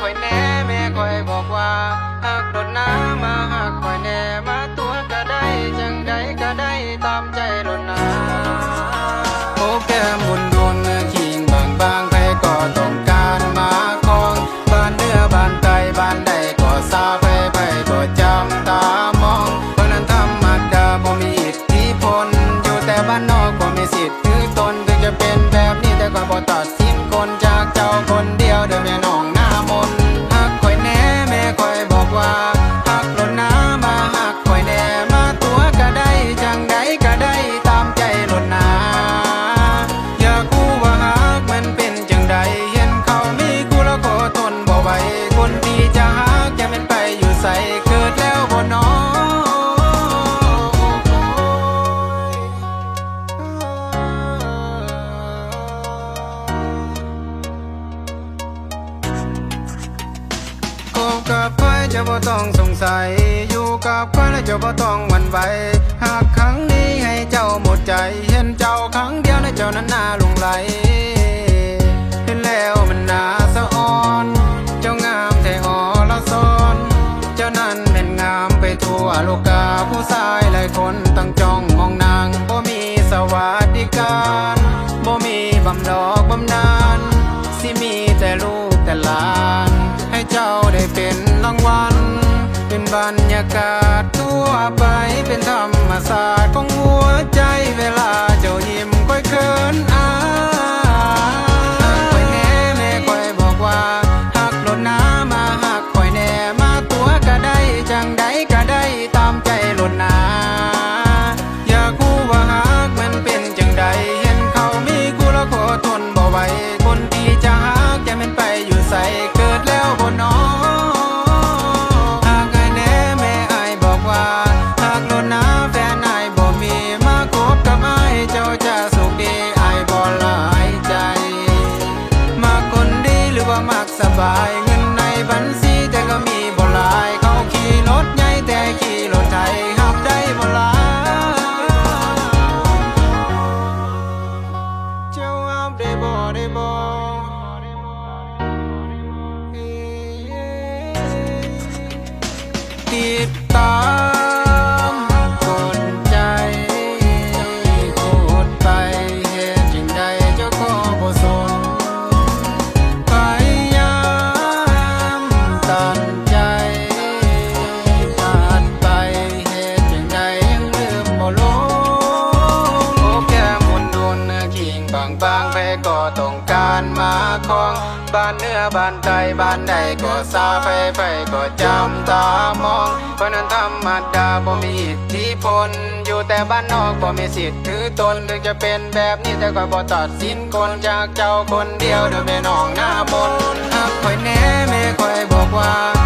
คอยแน่แม่คอยบอกว่าหากโดนน้ำมาหากคอยแน่มาตัวก็ได้จังใดก็ได้ตามใจโดนน้ำโอ้แก้มบุญดุญขิงบางบางใครก็ต้องการมาคองบ้านเนื้อบ้านไตบ้านใดก็ทราบไปไปก็จำตามองเพราะนั้นธรรมดาบ่มีอิทธิพลอยู่แต่บ้านนอกบ่มีสิทธิ์ถือตนถึงจะเป็นแบบนี้แต่ก็บ่ตัด จะบ่ต้องสงสัย อยู่กับใครแล้วจะบ่ต้องหวั่นไหว หากครั้งนี้ให้เจ้าหมดใจ เห็นเจ้าครั้งเดียวในเจ้านั้นน่าลงไหล บรรยากาศทั่วไปเป็นธรรมศาสตร์ของหัวใจเวลาเจ้ายิ้มค่อยเขินอายคอยแน่แม่ค่อยบอกว่าหักหล่นน้ำมาหักค่อยแน่มาตัวก็ได้จังใดก็ได้ตามใจหล่นนาอยากูว่าหักมันเป็นจังใดเห็นเขามีกูแล้วขอทนบ่ไหว สายเงินในบัญชีแต่ก็มีบ่หลายเขาขี่รถใหญ่แต่ขี่รถไทยหับได้บ่หลายเจ้าหับได้บ่ได้บ่ติดตาม ก็ต้องการมาคอง บ้านเนื้อบ้านใจบ้านใดก็ซาไปไปก็จำตามองเพราะนั้นธรรมดาบ่มีอิทธิพล อยู่แต่บ้านนอกบ่มีสิทธิ์ถือตนถึงจะเป็นแบบนี้แต่ก็บ่ตัดสินคนจากเจ้าคนเดียวโดยแม่น้องหน้ามนต์หักคอยแน่แม่คอยบอกว่า